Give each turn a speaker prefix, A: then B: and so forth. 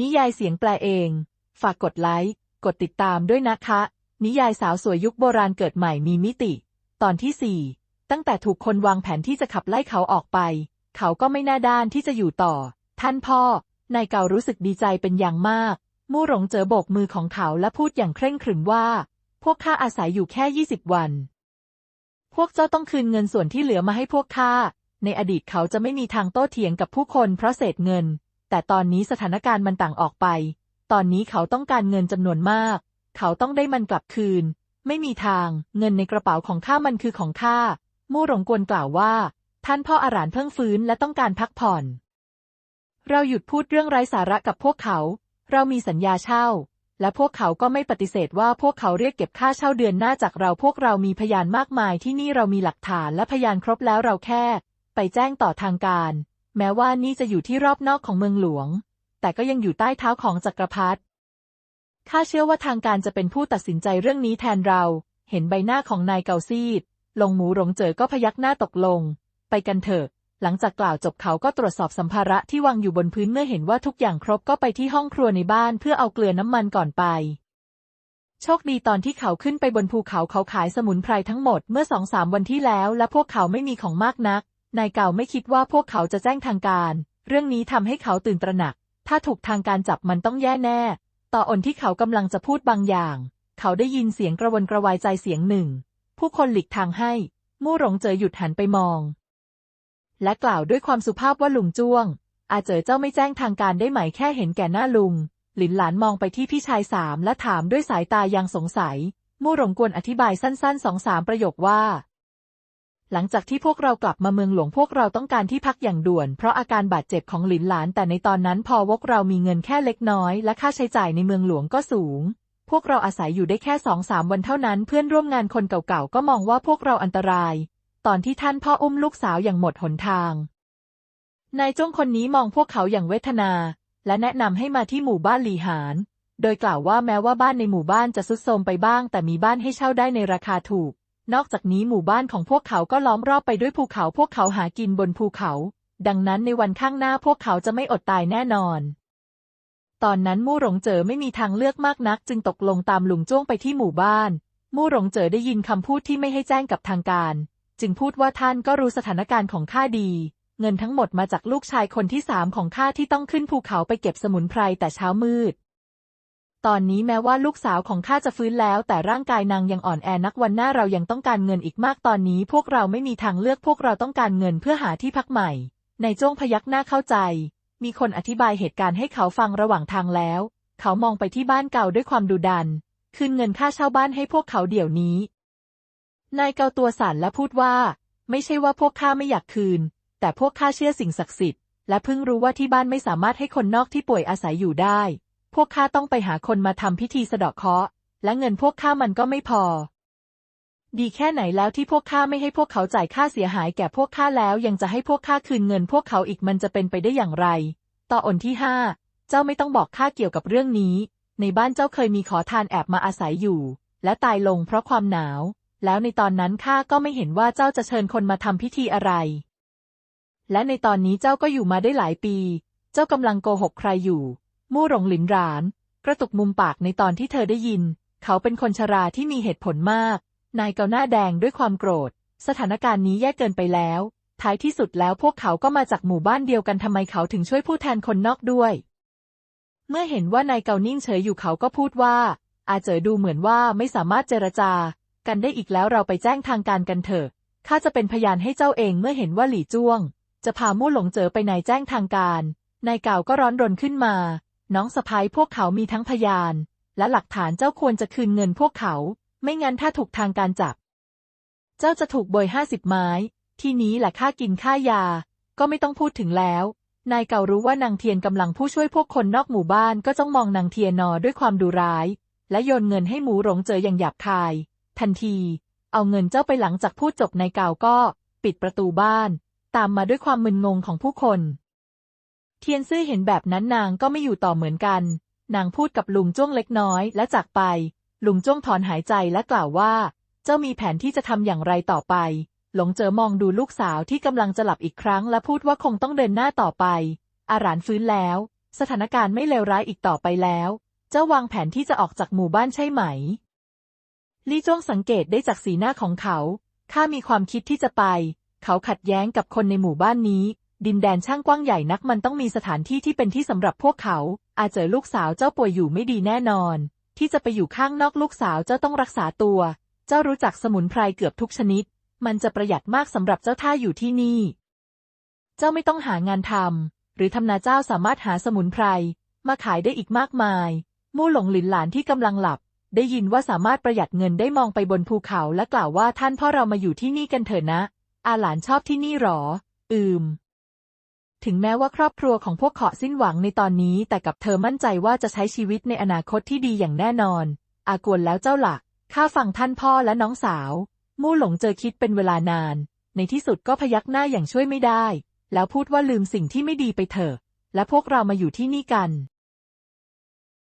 A: นิยายเสียงแปลเอง ฝากกดไลค์ กดติดตามด้วยนะคะ นิยายสาวสวยยุคโบราณเกิดใหม่มีมิติ ตอนที่สี่ตั้งแต่ถูกคนวางแผนที่จะขับไล่เขาออกไป เขาก็ไม่น่าด้านที่จะอยู่ต่อ ท่านพ่อ นายเก่ารู้สึกดีใจเป็นอย่างมาก มู่หลงเจอโบกมือของเขาและพูดอย่างเคร่งขรึมว่า พวกข้าอาศัยอยู่แค่ยี่สิบวัน พวกเจ้าต้องคืนเงินส่วนที่เหลือมาให้พวกข้า ในอดีตเขาจะไม่มีทางโต้เถียงกับผู้คนเพราะเศษเงิน แต่ตอนนี้สถานการณ์มันต่างออกไป ตอนนี้เขาต้องการเงินจำนวนมาก เขาต้องได้มันกลับคืน ไม่มีทาง เงินในกระเป๋าของข้ามันคือของข้า มู่หลงกวนกล่าวว่า ท่านพ่ออารานเพิ่งฟื้นและต้องการพักผ่อน เราหยุดพูดเรื่องไร้สาระกับพวกเขา เรามีสัญญาเช่า และพวกเขาก็ไม่ปฏิเสธว่าพวกเขาเรียกเก็บค่าเช่าเดือนหน้าจากเราพวกเรามีพยานมากมายที่นี่เรามีหลักฐานและพยานครบแล้วเราแค่ ไปแจ้งต่อทางการ แม้ว่านี่จะอยู่ที่รอบนอกของเมืองหลวง แต่ก็ยังอยู่ใต้เท้าของจักรพรรดิข้าเชื่อว่าทางการจะเป็นผู้ตัดสินใจเรื่องนี้แทนเรา เห็นใบหน้าของนายเกาซีด ลงหมูหลงเจอก็พยักหน้าตกลง ไปกันเถอะ หลังจากกล่าวจบเขาก็ตรวจสอบสัมภาระที่วางอยู่บนพื้นเมื่อเห็นว่าทุกอย่างครบก็ไปที่ห้องครัวในบ้านเพื่อเอาเกลือน้ำมันก่อนไป โชคดีตอนที่เขาขึ้นไปบนภูเขาเขาขายสมุนไพรทั้งหมดเมื่อสองสามวันที่แล้ว และพวกเขาไม่มีของมากนัก นายเก่าไม่คิดว่าพวกเขาจะแจ้งทางการ เรื่องนี้ทำให้เขาตื่นตระหนัก ถ้าถูกทางการจับมันต้องแย่แน่ ต่ออนที่เขากำลังจะพูดบางอย่าง เขาได้ยินเสียงกระวนกระวายใจเสียงหนึ่ง ผู้คนหลีกทางให้ มู่หลงเจอหยุดหันไปมอง และกล่าวด้วยความสุภาพว่าลุงจ้วง อาเจอเจ้าไม่แจ้งทางการได้ไหมแค่เห็นแก่หน้าลุง หลินหลานมองไปที่พี่ชายสามและถามด้วยสายตายังสงสัย มู่หลงกวนอธิบายสั้นๆสองสามประโยคว่า หลังจากที่พวกเรากลับมาเมืองหลวงพวกเราต้องการที่พักอย่างด่วน เพราะอาการบาดเจ็บของหลินหลาน แต่ในตอนนั้นพอวกเรามีเงินแค่เล็กน้อย และค่าใช้จ่ายในเมืองหลวงก็สูง พวกเราอาศัยอยู่ได้แค่สองสามวันเท่านั้นเพื่อนร่วมงานคนเก่าๆก็มองว่าพวกเราอันตราย ตอนที่ท่านพ่ออุ้มลูกสาวอย่างหมดหนทางนายจ้งคนนี้มองพวกเขาอย่างเวทนา และแนะนำให้มาที่หมู่บ้านหลีหาน โดยกล่าวว่าแม้ว่าบ้านในหมู่บ้านจะสุดโทรมไปบ้าง แต่มีบ้านให้เช่าได้ในราคาถูก นอกจากนี้หมู่บ้านของพวกเขาก็ล้อมรอบไปด้วยภูเขาพวกเขาหากินบนภูเขา ดังนั้นในวันข้างหน้าพวกเขาจะไม่อดตายแน่นอน ตอนนั้นมู่หลงเจอไม่มีทางเลือกมากนัก จึงตกลงตามหลุงจ้วงไปที่หมู่บ้าน มู่หลงเจอได้ยินคำพูดที่ไม่ให้แจ้งกับทางการ จึงพูดว่าท่านก็รู้สถานการณ์ของข้าดี เงินทั้งหมดมาจากลูกชายคนที่สามของข้าที่ต้องขึ้นภูเขาไปเก็บสมุนไพรแต่เช้ามืด ตอนนี้แม้ว่าลูกสาวของข้าจะฟื้นแล้ว แต่ร่างกายนางยังอ่อนแอนักวันหน้าเรายังต้องการเงินอีกมากตอนนี้พวกเราไม่มีทางเลือกพวกเราต้องการเงินเพื่อหาที่พักใหม่ ในจ้วงพยักหน้าเข้าใจ มีคนอธิบายเหตุการณ์ให้เขาฟังระหว่างทางแล้ว เขามองไปที่บ้านเก่าด้วยความดุดัน คืนเงินค่าเช่าบ้านให้พวกเขาเดี๋ยวนี้ นายเกาตัวสั่นและพูดว่า ไม่ใช่ว่าพวกข้าไม่อยากคืน แต่พวกข้าเชื่อสิ่งศักดิ์สิทธิ์และเพิ่งรู้ว่าที่บ้านไม่สามารถให้คนนอกที่ป่วยอาศัยอยู่ได้ วกข้าต้องไปหาคนมาทำพิธีสะเดาะเคราะห์และเงินพวกข้ามันก็ไม่พอ ดีแค่ไหนแล้วที่พวกข้าไม่ให้พวกเขาจ่ายค่าเสียหายแก่พวกข้าแล้วยังจะให้พวกข้าคืนเงินพวกเขาอีกมันจะเป็นไปได้อย่างไร ต่ออนที่ห้าเจ้าไม่ต้องบอกข้าเกี่ยวกับเรื่องนี้ ในบ้านเจ้าเคยมีขอทานแอบมาอาศัยอยู่ และตายลงเพราะความหนาว แล้วในตอนนั้นข้าก็ไม่เห็นว่าเจ้าจะเชิญคนมาทำพิธีอะไร และในตอนนี้เจ้าก็อยู่มาได้หลายปี เจ้ากำลังโกหกใครอยู่ มู่หลงหลินหราน กระตุกมุมปากในตอนที่เธอได้ยิน เขาเป็นคนชราที่มีเหตุผลมาก นายเกาหน้าแดงด้วยความโกรธ สถานการณ์นี้แย่เกินไปแล้ว ท้ายที่สุดแล้วพวกเขาก็มาจากหมู่บ้านเดียวกันทำไมเขาถึงช่วยผู้แทนคนนอกด้วย เมื่อเห็นว่านายเกานิ่งเฉยอยู่เขาก็พูดว่า อาเจอดูเหมือนว่าไม่สามารถเจรจา กันได้อีกแล้วเราไปแจ้งทางการกันเถอะข้าจะเป็นพยานให้เจ้าเองเมื่อเห็นว่าหลี่จ้วง จะพามู่หลงเจอไปนายแจ้งทางการนายเก่าก็ร้อนรนขึ้นมา น้องสะพ้ายพวกเขามีทั้งพยาน และหลักฐานเจ้าควรจะคืนเงินพวกเขา ไม่งั้นถ้าถูกทางการจับ เจ้าจะถูกโบยห้าสิบไม้ ที่นี้แหละค่ากินค่ายา ก็ไม่ต้องพูดถึงแล้ว นายเก่ารู้ว่านางเทียนกำลังผู้ช่วยพวกคนนอกหมู่บ้านก็จ้องมองนางเทียนนอด้วยความดุร้าย และโยนเงินให้หมูหลงเจออย่างหยาบคาย ทันที เอาเงินเจ้าไปหลังจากพูดจบนายเก่าก็ ปิดประตูบ้าน ตามมาด้วยความมึนงงของผู้คน เทียนซื่อเห็นแบบนั้นนางก็ไม่อยู่ต่อเหมือนกัน นางพูดกับลุงจ้วงเล็กน้อยและจากไป ลุงจ้วงถอนหายใจและกล่าวว่า เจ้ามีแผนที่จะทำอย่างไรต่อไป หลงเจอมองดูลูกสาวที่กำลังจะหลับอีกครั้ง และพูดว่าคงต้องเดินหน้าต่อไป อารานฟื้นแล้ว สถานการณ์ไม่เลวร้ายอีกต่อไปแล้ว เจ้าวางแผนที่จะออกจากหมู่บ้านใช่ไหม ลี่จ้วงสังเกตได้จากสีหน้าของเขา ข้ามีความคิดที่จะไป เขาขัดแย้งกับคนในหมู่บ้านนี้ ดินแดนช่างกว้างใหญ่นักมันต้องมีสถานที่ที่เป็นที่สำหรับพวกเขา อาจเจอลูกสาวเจ้าป่วยอยู่ไม่ดีแน่นอน ที่จะไปอยู่ข้างนอกลูกสาวเจ้าต้องรักษาตัว เจ้ารู้จักสมุนไพรเกือบทุกชนิด มันจะประหยัดมากสำหรับเจ้าท่าอยู่ที่นี่ เจ้าไม่ต้องหางานทำหรือทำนาเจ้าสามารถหาสมุนไพร มาขายได้อีกมากมาย มู่หลงหลินหลานที่กำลังหลับ ได้ยินว่าสามารถประหยัดเงินได้มองไปบนภูเขาและกล่าวว่าท่านพ่อเรามาอยู่ที่นี่กันเถอะนะ อาหลานชอบที่นี่หรอ อืม ถึงแม้ว่าครอบครัวของพวกเขาสิ้นหวังในตอนนี้ แต่กับเธอมั่นใจว่าจะใช้ชีวิตในอนาคตที่ดีอย่างแน่นอน อากวนแล้วเจ้าหลัก ข้าฟังท่านพ่อและน้องสาว มู่หลงเจอคิดเป็นเวลานาน ในที่สุดก็พยักหน้าอย่างช่วยไม่ได้ แล้วพูดว่าลืมสิ่งที่ไม่ดีไปเถอะ และพวกเรามาอยู่ที่นี่กัน